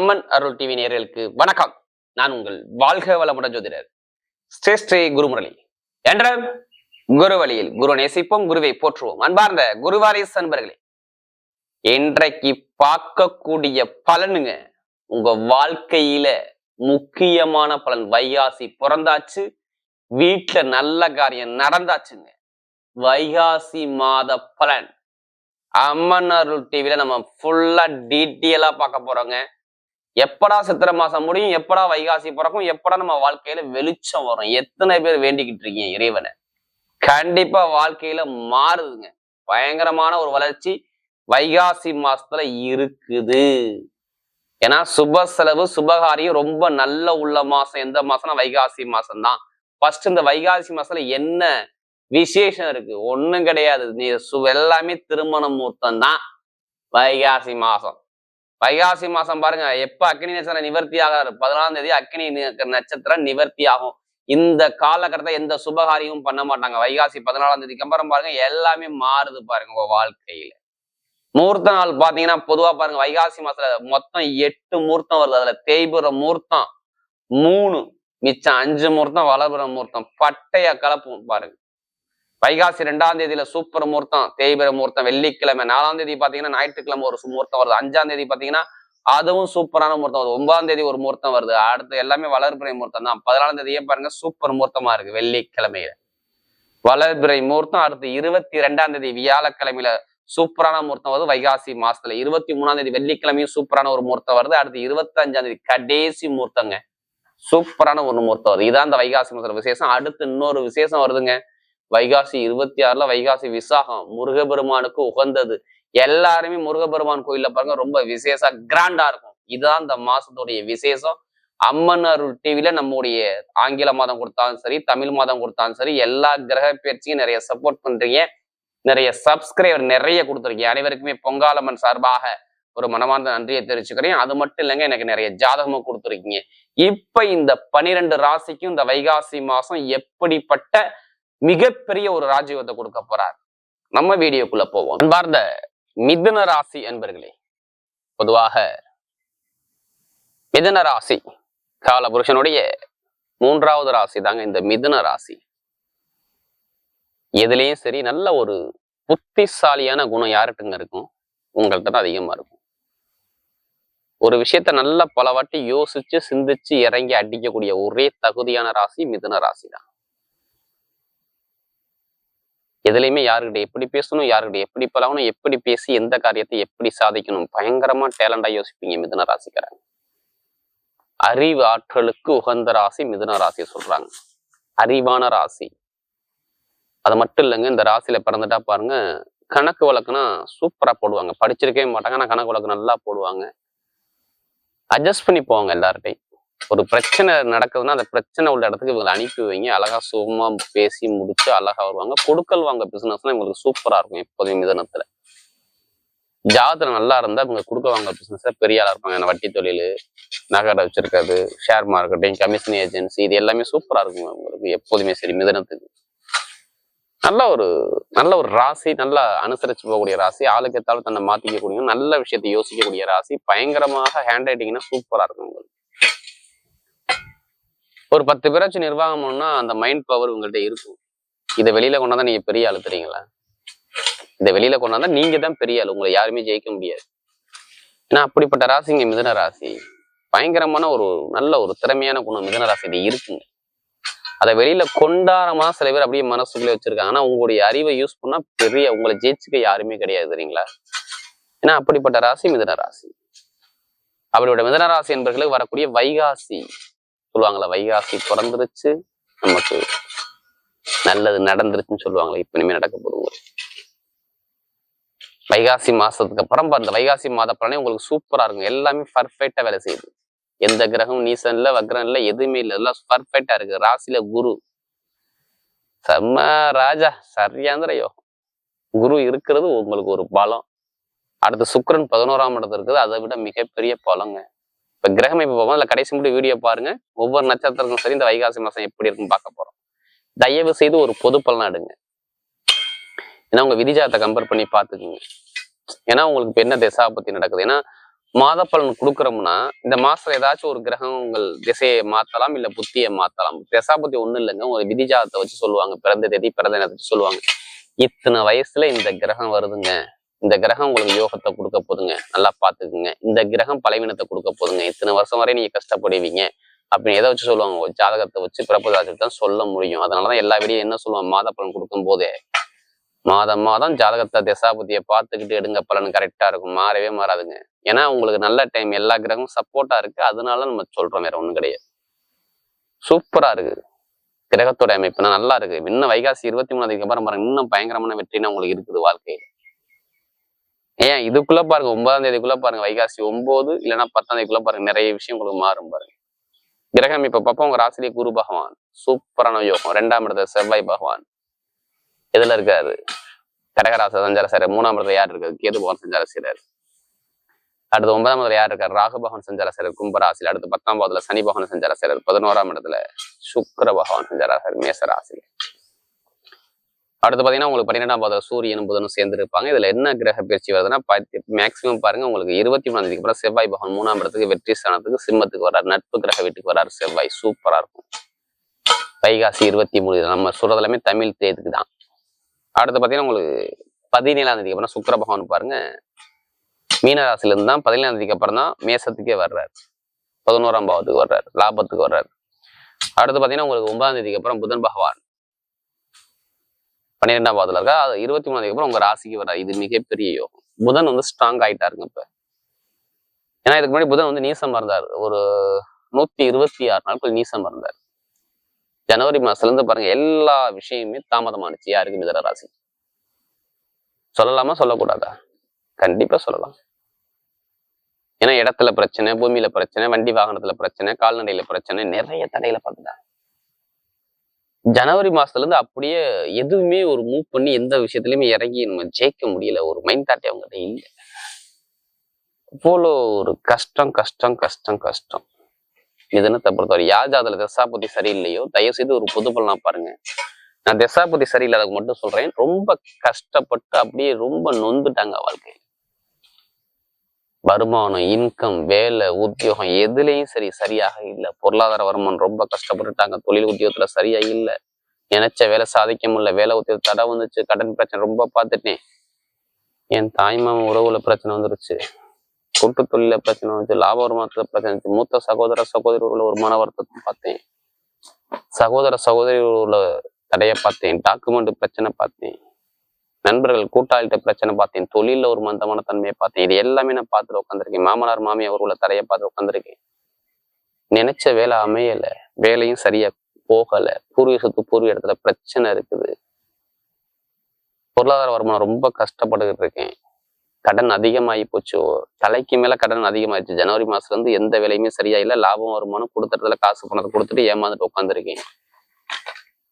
அம்மன் அருள் TV நேர்களுக்கு வணக்கம். நான் உங்கள் வாழ்க வளமுடன் ஜோதிடர் ஸ்ரீ ஸ்ரீ குருமுரளி. என்ற குரு வழியில் குரு நேசிப்போம் குருவை போற்றுவோம். அன்பார்ந்த குருவாரிஸ் அன்பர்களே இன்றைக்கு பார்க்கக்கூடிய பலனுங்க உங்க வாழ்க்கையில முக்கியமான பலன். வைகாசி பிறந்தாச்சு வீட்டுல நல்ல காரியம் நடந்தாச்சுங்க. வைகாசி மாத பலன். அம்மன் அருள் டிவில நம்ம ஃபுல்லா டீட்டெயிலா பார்க்க போறோங்க. எப்படா சித்திரை மாசம் முடியும் எப்படா வைகாசி பிறக்கும் எப்படா நம்ம வாழ்க்கையில வெளிச்சம் வரும். எத்தனை பேர் வேண்டிக்கிட்டு இருக்கீங்க இறைவனை? கண்டிப்பா வாழ்க்கையில மாறுதுங்க. பயங்கரமான ஒரு வளர்ச்சி வைகாசி மாசத்துல இருக்குது. ஏன்னா சுப செலவு சுபகாரியம் ரொம்ப நல்ல உள்ள மாசம். எந்த மாசம்னா வைகாசி மாசம் தான் ஃபர்ஸ்ட் இந்த வைகாசி மாசத்துல என்ன விசேஷம் இருக்கு? ஒண்ணும் கிடையாது. நீ சு எல்லாமே திருமண முகூர்த்தம் தான் வைகாசி மாசம். வைகாசி மாசம் பாருங்க எப்ப அக்னி நட்சத்திரம் நிவர்த்தி ஆகாது? பதினாலாம் தேதி அக்னி நட்சத்திரம் நிவர்த்தி ஆகும். இந்த காலகட்டத்தை எந்த சுபகாரியமும் பண்ண மாட்டாங்க. வைகாசி பதினாலாம் தேதிக்கு அப்புறம் பாருங்க எல்லாமே மாறுது பாருங்க உங்க வாழ்க்கையில. மூர்த்த நாள் பாத்தீங்கன்னா பொதுவா பாருங்க வைகாசி மாசத்துல மொத்தம் எட்டு முகூர்த்தம் வருது. அதுல தேய்புற முகூர்த்தம் மூணு மிச்சம் அஞ்சு முகூர்த்தம் வளர்புற முகூர்த்தம் பட்டைய கலப்பும் பாருங்க. வைகாசி ரெண்டாம் தேதியில சூப்பர் முகூர்த்தம் தேய்பிர முகூர்த்தம் வெள்ளிக்கிழமை நாலாம் தேதி பாத்தீங்கன்னா ஞாயிற்றுக்கிழமை ஒரு முகூர்த்தம் வருது. அஞ்சாம் தேதி பாத்தீங்கன்னா அதுவும் சூப்பரான முகூர்த்தம் வருது. ஒன்பதாம் தேதி ஒரு முகூர்த்தம் வருது. அடுத்து எல்லாமே வளர்பிறை முகூர்த்தம் தான். பதினாலாம் தேதியே பாருங்க சூப்பர் முகூர்த்தமா இருக்கு வெள்ளிக்கிழமையில. வளர்பிறை முகூர்த்தம். அடுத்து இருபத்தி ரெண்டாம் தேதி வியாழக்கிழமையில சூப்பரான முகூர்த்தம் வருது வைகாசி மாசத்துல. இருபத்தி மூணாம் தேதி வெள்ளிக்கிழமையும் சூப்பரான ஒரு முகூர்த்தம் வருது. அடுத்து இருபத்தி அஞ்சாம் தேதி கடைசி முகூர்த்தங்க. சூப்பரான ஒரு முகூர்த்தம் வருது. இதான் அந்த வைகாசி மாசத்துல விசேஷம். அடுத்து இன்னொரு விசேஷம் வருதுங்க. வைகாசி இருபத்தி ஆறுல வைகாசி விசாகம் முருகபெருமானுக்கு உகந்தது. எல்லாருமே முருகபெருமான் கோயில்ல பாருங்க ரொம்ப விசேஷ கிராண்டா இருக்கும். இதுதான் இந்த மாசத்துடைய விசேஷம். அம்மன் அருள் டிவில நம்முடைய ஆங்கில மாதம் கொடுத்தாலும் சரி தமிழ் மாதம் கொடுத்தாலும் சரி எல்லா கிரக பயிற்சியும் நிறைய சப்போர்ட் பண்றீங்க. நிறைய சப்ஸ்கிரைபர் நிறைய கொடுத்துருக்கீங்க. அனைவருக்குமே பொங்காலம்மன் சார்பாக ஒரு மனமார்ந்த நன்றியை தெரிவிச்சுக்கிறேன். அது மட்டும் இல்லைங்க எனக்கு நிறைய ஜாதகமும் கொடுத்துருக்கீங்க. இப்ப இந்த பனிரெண்டு ராசிக்கும் இந்த வைகாசி மாசம் எப்படிப்பட்ட மிகப்பெரிய ஒரு ராஜ்யத்தை கொடுக்க போறார். நம்ம வீடியோக்குள்ள போவோம். அன்பார்ந்த மிதுன ராசி என்பர்களே பொதுவாக மிதுன ராசி கால புருஷனுடைய மூன்றாவது ராசி தாங்க இந்த மிதுன ராசி. எதுலேயும் சரி நல்ல ஒரு புத்திசாலியான குணம் யார்கிட்டங்க இருக்கும்? உங்கள்கிட்ட தான் அதிகமா இருக்கும். ஒரு விஷயத்த நல்லா பல வாட்டி யோசிச்சு சிந்திச்சு இறங்கி அடிக்கக்கூடிய ஒரே தகுதியான ராசி மிதுன ராசி தான் எதுலையுமே யாருக்கிட்ட எப்படி பேசணும் யாருக்கிட்ட எப்படி பழகணும் எப்படி பேசி எந்த காரியத்தை எப்படி சாதிக்கணும் பயங்கரமா டேலண்டா யோசிப்பீங்க மிதுன ராசிக்காரங்க. அறிவு ஆற்றலுக்கு உகந்த ராசி மிதுன ராசி சொல்றாங்க. அறிவான ராசி. அது மட்டும் இல்லைங்க இந்த ராசியில பிறந்துட்டா பாருங்க கணக்கு வழக்குனா சூப்பரா போடுவாங்க. படிச்சிருக்கவே மாட்டாங்க ஆனா கணக்கு வழக்கு நல்லா போடுவாங்க. அட்ஜஸ்ட் பண்ணி போவாங்க எல்லார்ட்டையும் ஒரு பிரச்சனை நடக்குதுன்னா அந்த பிரச்சனை உள்ள இடத்துக்கு இவங்களை அனுப்பி வைங்க. அழகா சுகமா பேசி முடிச்சு அழகா வருவாங்க. கொடுக்கல் வாங்க பிசினஸ்னா இவங்களுக்கு சூப்பரா இருக்கும் எப்போதுமே மிதனத்துல. ஜாதத்துல நல்லா இருந்தா இவங்க கொடுக்க வாங்க பிசினஸ்ல பெரிய ஆளா இருப்பாங்க. வட்டி தொழில் நகரை வச்சிருக்கிறது ஷேர் மார்க்கெட்டிங் கமிஷன் ஏஜென்சி இது எல்லாமே சூப்பரா இருக்குங்க உங்களுக்கு எப்போதுமே சரி மிதனத்துக்கு. நல்ல ஒரு நல்ல ஒரு ராசி நல்லா அனுசரிச்சு போகக்கூடிய ராசி ஆளுக்கு தன்னை மாத்திக்கக்கூடிய நல்ல விஷயத்தை யோசிக்கக்கூடிய ராசி பயங்கரமாக ஹேண்ட் ரைட்டிங்னா சூப்பரா இருக்கும் உங்களுக்கு ஒரு பத்து பேராச்சு நிர்வாகம் பண்ணா அந்த மைண்ட் பவர் உங்கள்கிட்ட இருக்கும். இதை வெளியில கொண்டாந்தா நீங்க பெரிய ஆளு தெரியுங்களா? இதை வெளியில கொண்டாந்தா நீங்க தான் பெரிய ஆளு உங்களை யாருமே ஜெயிக்க முடியாது. ஏன்னா அப்படிப்பட்ட ராசிங்க மிதுன ராசி. பயங்கரமான ஒரு நல்ல ஒரு திறமையான குணம் மிதன ராசி இருக்குங்க. அதை வெளியில கொண்டாரமா சில பேர் அப்படியே மனசுக்குள்ளே வச்சிருக்காங்க. ஆனா உங்களுடைய அறிவை யூஸ் பண்ணா பெரிய உங்களை ஜெயிச்சுக்க யாருமே கிடையாது தெரியுங்களா? ஏன்னா அப்படிப்பட்ட ராசி மிதுன ராசி. அவருடைய மிதன ராசி என்பர்களுக்கு வரக்கூடிய வைகாசி. சொல்லுவாங்களே வைகாசி பிறந்துருச்சு நமக்கு நல்லது நடந்துருச்சுன்னு சொல்லுவாங்களே இப்ப இனிமே நடக்க போகுது வைகாசி மாசத்துக்கு அப்புறம் அந்த வைகாசி மாத பலனே உங்களுக்கு சூப்பரா இருக்கும். எல்லாமே பர்ஃபெக்டா வேலை செய்யுது. எந்த கிரகம் நீசன் இல்ல வக்ரம் இல்ல எதுவுமே இல்ல. எல்லாம் பர்ஃபெக்டா இருக்கு. ராசியில குரு. செம்ம ராஜா. சரியாந்திர யோகம் குரு இருக்கிறது உங்களுக்கு ஒரு பலம். அடுத்து சுக்கரன் பதினோராம் இடத்துல இருக்குது. அதை விட மிகப்பெரிய பலங்க. இப்ப கிரகம் இப்ப போவோம் கடைசி மட்டும் வீடியோ பாருங்க. ஒவ்வொரு நட்சத்திரத்துக்கும் சரி இந்த வைகாசி மாசம் எப்படி இருக்குன்னு பார்க்க போறோம். தயவு செய்து ஒரு பொது பலன் எடுங்க. ஏன்னா உங்க விதிஜாதத்தை கம்பேர் பண்ணி பார்த்துக்குங்க. ஏன்னா உங்களுக்கு இப்போ என்ன திசா பற்றி நடக்குது? ஏன்னா மாத பலன் கொடுக்குறோம்னா இந்த மாசத்துல ஏதாச்சும் ஒரு கிரகம் உங்கள் திசையை மாத்தலாம் இல்ல புத்தியை மாத்தலாம். பற்றி ஒன்றும் இல்லைங்க. உங்க விதிஜாதத்தை வச்சு சொல்லுவாங்க. பிறந்த தேதி பிறந்த நேரத்தை வச்சு சொல்லுவாங்க. இத்தனை வயசுல இந்த கிரகம் வருதுங்க. இந்த கிரகம் உங்களுக்கு யோகத்தை கொடுக்க போதுங்க. நல்லா பாத்துக்குங்க இந்த கிரகம் பலவீனத்தை கொடுக்க போதுங்க. இத்தனை வருஷம் வரை நீங்க கஷ்டப்படுவீங்க. அப்படின்னு எதை வச்சு சொல்லுவாங்க? ஜாதகத்தை வச்சு பிறப்பு தான் சொல்ல முடியும். அதனாலதான் எல்லா வீடியும் என்ன சொல்லுவாங்க? மாத பலன் கொடுக்கும் போதே மாதம் மாதம் ஜாதகத்தை திசாபுத்தியை பார்த்துக்கிட்டு எடுங்க. பலன் கரெக்டா இருக்கும். மாறவே மாறாதுங்க. ஏன்னா உங்களுக்கு நல்ல டைம் எல்லா கிரகமும் சப்போர்ட்டா இருக்கு. அதனால நம்ம சொல்றோம். வேற ஒண்ணும் கிடையாது. சூப்பரா இருக்கு. கிரகத்தோட அமைப்புனா நல்லா இருக்கு. இன்னும் வைகாசி இருபத்தி மூணாவதுக்கு அப்புறம் பாருங்க. இன்னும் பயங்கரமான வெற்றினா உங்களுக்கு இருக்குது வாழ்க்கையில. ஏன் இதுக்குள்ள பாருங்க ஒன்பதாம் தேதிக்குள்ள பாருங்க வைகாசி ஒன்பது இல்லைன்னா பத்தாம் தேதிக்குள்ள பாருங்க நிறைய விஷயம் உங்களுக்கு மாறும் பாருங்க. கிரகம் இப்ப பார்ப்போம் உங்க ராசிலேயே குரு பகவான். சூப்பரான யோகம். ரெண்டாம் இடத்துல செவ்வாய் பகவான். எதுல இருக்காரு? கடகராச சஞ்சார செய்யறாரு மூணாம் இடத்துல யார் இருக்காரு? கேது பகவான் சஞ்சார செய்யறாரு அடுத்து ஒன்பதாம் இடத்துல யார் இருக்காரு? ராகு பகவான் சஞ்சார செய்யறாரு கும்பராசியில் அடுத்து பத்தாம் பாவத்துல சனி பகவான் சஞ்சார செய்யறாரு பதினோராம் இடத்துல சுக்கர பகவான் சஞ்சார செய்யறாரு அடுத்து பாத்தீங்கன்னா உங்களுக்கு பன்னிரெண்டாம் பாவத்துல சூரியனும் புதனும் சேர்ந்து இருப்பாங்க இதுல என்ன கிரக பயிற்சி வருதுன்னா மேக்ஸிமம் பாருங்க உங்களுக்கு இருபத்தி மூணாம் தேதிக்கு அப்புறம் செவ்வாய் பகவான் மூணாம் இடத்துக்கு வெற்றி ஸ்தானத்துக்கு சிம்மத்துக்கு வர்றார். நட்பு கிரக வீட்டுக்கு வர்றாரு செவ்வாய். சூப்பரா இருக்கும். வைகாசி இருபத்தி மூணு நம்ம சொல்றது எல்லாமே தமிழ் தேதிக்கு தான். அடுத்து பாத்தீங்கன்னா உங்களுக்கு பதினேழாம் தேதிக்கு அப்புறம் சுக்கர பகவான் பாருங்க. மீனராசிலேருந்து தான் பதினேழாம் தேதிக்கு அப்புறம் தான் மேசத்துக்கே வர்றாரு. பதினோராம் பாவத்துக்கு வர்றாரு. லாபத்துக்கு வர்றாரு. அடுத்து பாத்தீங்கன்னா உங்களுக்கு ஒன்பதாம் தேதிக்கு அப்புறம் புதன் பகவான். பன்னிரெண்டாம் பாவத்துல இருக்கா? அது இருபத்தி மூணாம் அப்புறம் உங்க ராசிக்கு வரா இது மிகப்பெரிய யோகம். புதன் வந்து ஸ்ட்ராங் ஆயிட்டாருங்க இப்ப. ஏன்னா இதுக்கு முன்னாடி புதன் வந்து நீசம் இருந்தார். ஒரு நூத்தி இருபத்தி ஆறு நாட்கள் நீசம் இருந்தார். ஜனவரி மாசத்துல இருந்து பாருங்க எல்லா விஷயமுமே தாமதமானுச்சு. யாருக்கு? மிதர ராசி. சொல்லலாமா? சொல்லக்கூடாதா? கண்டிப்பா சொல்லலாம். ஏன்னா இடத்துல பிரச்சனை பூமியில பிரச்சனை வண்டி வாகனத்துல பிரச்சனை கால்நடையில பிரச்சனை நிறைய தடையில பார்த்துட்டாங்க ஜனவரி மாசத்துல இருந்து அப்படியே எதுவுமே ஒரு மூவ் பண்ணி எந்த விஷயத்துலயுமே இறங்கி நம்ம ஜெயிக்க முடியல. ஒரு மைண்ட் தாட்டே அவங்ககிட்ட இல்லை. அவ்வளோ ஒரு கஷ்டம் கஷ்டம் கஷ்டம் கஷ்டம். மிதனத்தை பொறுத்தவரை யார் ஜாதல தசாபதி சரியில்லையோ தயவு செய்து ஒரு புது நான் பாருங்க. நான் தசாபதி சரியில்லாததுக்கு மட்டும் சொல்றேன். ரொம்ப கஷ்டப்பட்டு அப்படியே ரொம்ப நொந்துட்டாங்க வாழ்க்கை வருமானம் இன்கம் வேலை உத்தியோகம் எதுலேயும் சரி சரியாக இல்லை. பொருளாதார வருமானம் ரொம்ப கஷ்டப்பட்டுட்டாங்க. தொழில் உத்தியோகத்துல சரியா இல்லை. நினைச்ச வேலை சாதிக்க முடியல. வேலை உத்தியோக தடை வந்துச்சு. கடன் பிரச்சனை ரொம்ப பார்த்துட்டேன். என் தாய்மாமன் உறவுல பிரச்சனை வந்துருச்சு. கூட்டு தொழில பிரச்சனை வந்துச்சு. லாப வருமானத்துல பிரச்சனை வந்துச்சு. மூத்த சகோதர சகோதரி உள்ள ஒரு மன வருத்தத்தை பார்த்தேன். சகோதர சகோதரி உள்ள தடைய பார்த்தேன். டாக்குமெண்ட் பிரச்சனை பார்த்தேன். நண்பர்கள் கூட்டாளிகிட்ட பிரச்சனை பார்த்தேன். தொழிலில் ஒரு மந்தமான தன்மையை பார்த்தேன். இது எல்லாமே நான் பார்த்துட்டு உட்காந்துருக்கேன் மாமனார் மாமியார் உள்ள தலையை பார்த்து உட்காந்துருக்கேன் நினைச்ச வேலை அமையல. வேலையும் சரியா போகல. பூர்வீக சொத்து பூர்வீக இடத்துல பிரச்சனை இருக்குது. பொருளாதார வருமானம் ரொம்ப கஷ்டப்பட்டுக்கிட்டு இருக்கேன். கடன் அதிகமாகி போச்சு. தலைக்கு மேல கடன் அதிகமாயிடுச்சு. ஜனவரி மாசத்துல இருந்து எந்த வேலையுமே சரியா இல்லை. லாபம் வருமானம் கொடுத்துறதுல இடத்துல காசு பணத்தை கொடுத்துட்டு ஏமாந்துட்டு உட்காந்துருக்கேன்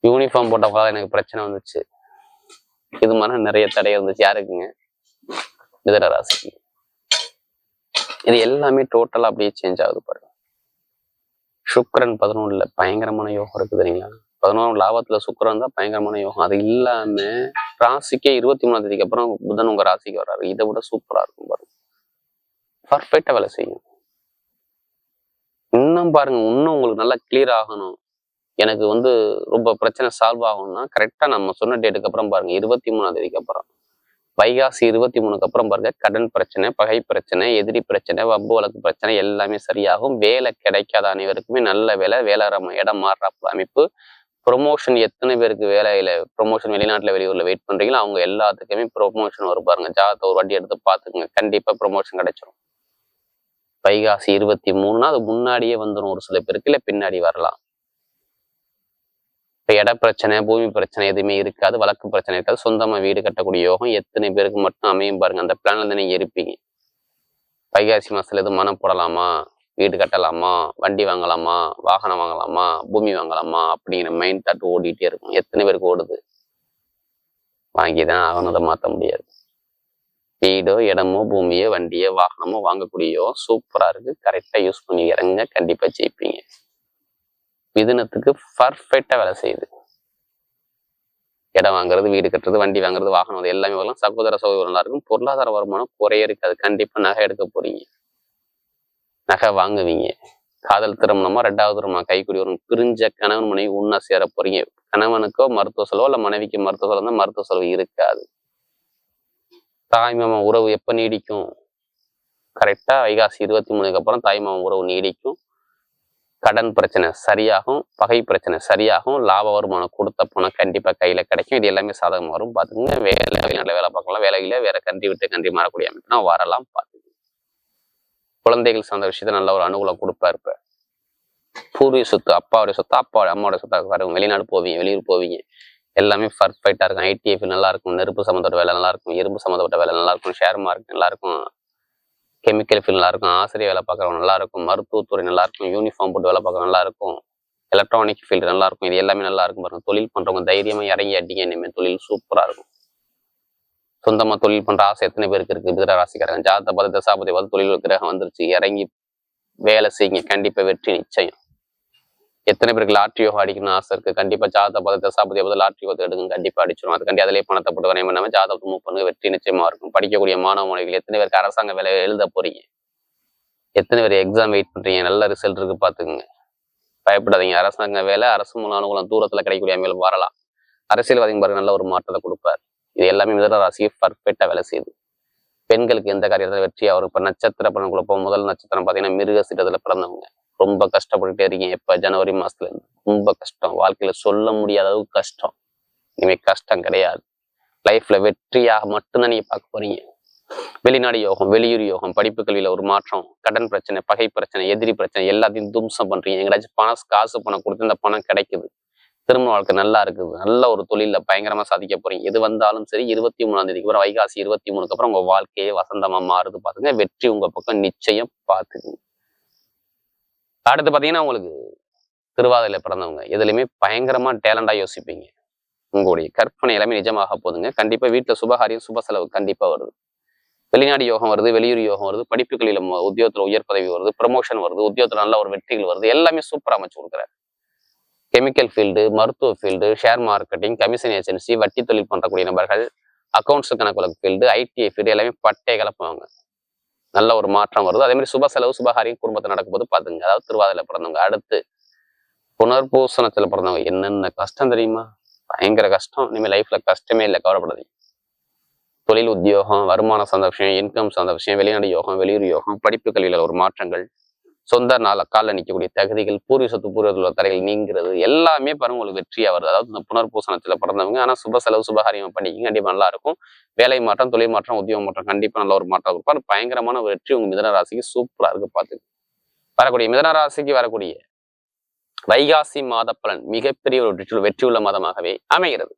யூனிஃபார்ம் போட்டவங்க எனக்கு பிரச்சனை வந்துச்சு. இது மாதிரி நிறைய தடை இருந்துச்சு. யாருக்குங்க? மிதனராசிக்கு இது எல்லாமே டோட்டலா அப்படியே சேஞ்ச் ஆகுது பாருங்க. சுக்கரன் பதினொன்றுல பயங்கரமான யோகம் இருக்குது இல்லைங்களா பதினொன்று லாபத்துல சுக்கரன் தான் பயங்கரமான யோகம். அது இல்லாம ராசிக்கே இருபத்தி மூணாம் தேதிக்கு அப்புறம் புதன் உங்க ராசிக்கு வர்றாரு. இதை விட சூப்பரா இருக்கும் பாருங்க. பர்ஃபெக்டா வேலை செய்யும். இன்னும் பாருங்க இன்னும் உங்களுக்கு நல்லா கிளியர் ஆகணும். எனக்கு வந்து ரொம்ப பிரச்சனை சால்வ் ஆகும்னா கரெக்டாக நம்ம சொன்ன டேட்டுக்கு அப்புறம் பாருங்க இருபத்தி மூணாம் தேதிக்கு அப்புறம். வைகாசி இருபத்தி மூணுக்கு அப்புறம் பாருங்க கடன் பிரச்சனை பகை பிரச்சனை எதிரி பிரச்சனை வம்பு வழக்கு பிரச்சனை எல்லாமே சரியாகும். வேலை கிடைக்காத அனைவருக்குமே நல்ல வேலை வேலை இடம் மாறுற அமைப்பு. ப்ரொமோஷன் எத்தனை பேருக்கு வேலையில ப்ரொமோஷன் வெளிநாட்டில் வெளியூரில் வெயிட் பண்றீங்களோ அவங்க எல்லாத்துக்குமே ப்ரொமோஷன் வரும் பாருங்க. ஜாதகத்தை ஒரு வண்டி எடுத்து பார்த்துக்குங்க கண்டிப்பாக ப்ரொமோஷன் கிடைச்சிரும். வைகாசி இருபத்தி மூணுனா அது முன்னாடியே வந்துடும் ஒரு சில பேருக்கு இல்லை பின்னாடி வரலாம். இப்போ இட பிரச்சனை பூமி பிரச்சனை எதுவுமே இருக்காது. வழக்கு பிரச்சனை இருக்காது. சொந்தமாக வீடு கட்டக்கூடிய யோகம் எத்தனை பேருக்கு மட்டும் அமையும் பாருங்க. அந்த பிளான்ல இருந்து நீங்க இருப்பீங்க. வைகாசி மாசத்துல எதுவும் மனம் போடலாமா? வீடு கட்டலாமா? வண்டி வாங்கலாமா? வாகனம் வாங்கலாமா? பூமி வாங்கலாமா? அப்படிங்கிற மைண்ட் தாட் ஓடிட்டே இருக்கும். எத்தனை பேருக்கு ஓடுது? வாங்கிதான் ஆகணும். மாற்ற முடியாது. வீடோ இடமோ பூமியோ வண்டியோ வாகனமோ வாங்கக்கூடியோ சூப்பரா இருக்கு. கரெக்டா யூஸ் பண்ணி இறங்க கண்டிப்பா ஜெயிப்பீங்க. மிதுனத்துக்கு பர்ஃபெக்டாக வேலை செய்யுது. இடம் வாங்குறது வீடு கட்டுறது வண்டி வாங்குறது வாகனம் அது எல்லாமே வரலாம். சகோதர சகோதரம் இருக்கும். பொருளாதார வருமானம் குறைய இருக்காது. கண்டிப்பா நகை எடுக்க போறீங்க. நகை வாங்குவீங்க. காதல் திருமணமா ரெண்டாவது திருமணம் கைக்குடி வரும். பிரிஞ்ச கணவன் மனைவி உண்ணா சேர போறீங்க. கணவனுக்கோ மருத்துவ செலவோ இல்ல மனைவிக்கு மருத்துவ செலவு தான் மருத்துவ செலவு இருக்காது. தாய்மாமன் உறவு எப்ப நீடிக்கும்? கரெக்டா வைகாசி இருபத்தி மூணுக்கு அப்புறம் தாய்மாமன் உறவு நீடிக்கும். கடன் பிரச்சனை சரியாகும் பகை பிரச்சனை சரியாகும் லாப வருமானம் கொடுத்த பணம் கண்டிப்பாக கையில் கிடைக்கும். இது எல்லாமே சாதகம் வரும். பாத்துங்க வேலை நல்ல வேலை பார்க்கலாம். வேலையில் வேற கண்டி விட்டு கண்டி மாறக்கூடிய அமைப்புனா வரலாம் பார்த்துக்கோங்க குழந்தைகள் சார்ந்த விஷயத்த நல்ல ஒரு அனுகூலம் கொடுப்பா இருப்ப பூர்வீக சொத்து அப்பாவுடைய சொத்து அப்பாவோட அம்மாவோட சொத்தாக வரும் வெளிநாடு போவீங்க வெளியூர் போவீங்க. எல்லாமே பர்ஃபெக்டாக இருக்கும். ஐடிஎஃப் நல்லா இருக்கும். நெருப்பு சம்மந்தப்பட்ட வேலை நல்லா இருக்கும். இரும்பு சம்மந்தப்பட்ட வேலை நல்லா இருக்கும். ஷேர் மார்க்கெட் நல்லா இருக்கும். கெமிக்கல் ஃபீல்ட் நல்லா இருக்கும் ஆசிரியர் வேலை பார்க்குறவங்க நல்லா இருக்கும் மருத்துவத்துறை நல்லா இருக்கும் யூனிஃபார்ம் போட்டு வேலை பார்க்குறவங்க நல்லா இருக்கும் எலக்ட்ரானிக் ஃபீல்டு நல்லா இருக்கும் இது எல்லாமே நல்லா இருக்கும் பாருங்க. தொழில் பண்றவங்க தைரியமா இறங்கி அடிங்க. இனிமேல் தொழில் சூப்பரா இருக்கும். சொந்தமா தொழில் பண்ற ஆசை எத்தனை பேருக்கு இருக்கு? மிதர ராசிக்காரங்க. ஜாத பத தசாபதி வந்து தொழில் கிரகம் வந்துருச்சு. இறங்கி வேலை செய்யுங்க. கண்டிப்பா வெற்றி நிச்சயம். எத்தனை பேருக்கு லாட்ரி யோகா அடிக்கணும்னு ஆசை இருக்கு? கண்டிப்பா ஜாத பதத்தை தசாபதி வந்து லாட்ரி யோகத்தை எடுங்க கண்டிப்பா அடிச்சிடும் அதுக்காண்டி அதிலே பணத்தை போட்டு வரையும் பண்ணாம ஜாதகத்தை மூவ் பண்ணுங்க. வெற்றி நிச்சயமா இருக்கும். படிக்கக்கூடிய மாணவ மாணவிகள் எத்தனை பேருக்கு அரசாங்க வேலை எழுத போறீங்க? எத்தனை பேர் எக்ஸாம் வெயிட் பண்றீங்க? நல்ல ரிசல்ட் இருக்கு பாத்துக்குங்க பயப்படாதீங்க. அரசாங்க வேலை அரசு மூலம் அனுகூலம் தூரத்துல கிடைக்கக்கூடிய மேலும் வரலாம். அரசியல்வாதிங்க பாருங்க நல்ல ஒரு மாற்றத்தை கொடுப்பார். இது எல்லாமே மிதன ராசிக்கு பர்ஃபெக்டா வேலை செய்யுது. பெண்களுக்கு எந்த காரியத்துல வெற்றி வரும்? இப்போ நட்சத்திர பணம் போகும் முதல் நட்சத்திரம் பாத்தீங்கன்னா மிருக சீட்டத்தில் பிறந்தவங்க. ரொம்ப கஷ்டப்பட்டுட்டே இருக்கேன் எப்போ ஜனவரி மாசத்துலேருந்து ரொம்ப கஷ்டம். வாழ்க்கையில சொல்ல முடியாத அளவுக்கு கஷ்டம். இனிமே கஷ்டம் கிடையாது. லைஃப்ல வெற்றியாக மட்டும்தான் நீங்கள் பார்க்க போறீங்க. வெளிநாடு யோகம் வெளியூர் யோகம் படிப்பு கல்வியில் ஒரு மாற்றம் கடன் பிரச்சனை பகை பிரச்சனை எதிரி பிரச்சனை எல்லாத்தையும் தும்சம் பண்றீங்க. எங்கேயாச்சும் பணம் காசு பணம் கொடுத்து இந்த பணம் கிடைக்குது. திரும்ப வாழ்க்கை நல்லா இருக்குது. நல்ல ஒரு தொழில பயங்கரமாக சாதிக்க போறீங்க. எது வந்தாலும் சரி இருபத்தி மூணாம் தேதிக்கு அப்புறம் வைகாசி இருபத்தி மூணுக்கு அப்புறம் உங்கள் வாழ்க்கையே வசந்தமா மாறுது. பார்த்துங்க வெற்றி உங்கள் பக்கம் நிச்சயம் பார்த்துக்குங்க அடுத்து பாத்தீங்கன்னா உங்களுக்கு திருவாதிரையில பிறந்தவங்க. எதுலையுமே பயங்கரமா டேலண்டா யோசிப்பீங்க. உங்களுடைய கற்பனை எல்லாமே நிஜமாக போதுங்க. கண்டிப்பா வீட்டுல சுபகாரியம் சுப செலவு கண்டிப்பா வருது. வெளிநாடு யோகம் வருது வெளியூர் யோகம் வருது படிப்புகளில் உத்தியோகத்துல உயர் பதவி வருது ப்ரமோஷன் வருது உத்தியோகத்துல நல்ல ஒரு வெற்றிகள் வருது. எல்லாமே சூப்பரா அமைச்சு கொடுக்குறாரு. கெமிக்கல் ஃபீல்டு மருத்துவ field share marketing commission agency வட்டி தொழில் பண்ணக்கூடிய நபர்கள் அக்கௌண்ட்ஸ் கணக்கு வழக்கு ஃபீல்டு ஐடிஐ ஃபீல்டு எல்லாமே பட்டை கலப்புவாங்க. நல்ல ஒரு மாற்றம் வருது. அதே மாதிரி சுப செலவு சுபகாரியம் குடும்பத்தில் நடக்கும்போது பார்த்துங்க அதாவது திருவாதிரையில பிறந்தவங்க அடுத்து புனர்பூசணத்துல பிறந்தவங்க என்னென்ன கஷ்டம் தெரியுமா? பயங்கர கஷ்டம். இனிமேல் லைஃப்ல கஷ்டமே இல்லை கவலைப்படாதீங்க. தொழில் உத்தியோகம் வருமானம் சார்ந்த விஷயம் இன்கம் சார்ந்த விஷயம் வெளிநாடு யோகம் வெளியூர் யோகம் படிப்பு கல்வியில் ஒரு மாற்றங்கள். சொந்த நாள காலில் நிற்கக்கூடிய தகுதிகள் பூர்வீக சொத்து பூர்வத்தில் உள்ள தடைகள் நீங்கிறது எல்லாமே பாருங்க உங்களுக்கு வெற்றியாக வருது. அதாவது இந்த புனர்பூசணத்தில் பிறந்தவங்க ஆனால் சுப செலவு சுபகாரியம் பண்ணிக்கிங்க கண்டிப்பாக நல்லா இருக்கும். வேலை மாற்றம் தொழில் மாற்றம் உத்தியோக மாற்றம் கண்டிப்பாக நல்ல ஒரு மாற்றம் கொடுப்பார். பயங்கரமான வெற்றி உங்கள் மிதன ராசிக்கு சூப்பரா இருக்கு பார்த்து வரக்கூடிய மிதன ராசிக்கு வரக்கூடிய வைகாசி மாத பலன் மிகப்பெரிய ஒரு வெற்றி வெற்றியுள்ள மாதமாகவே அமைகிறது.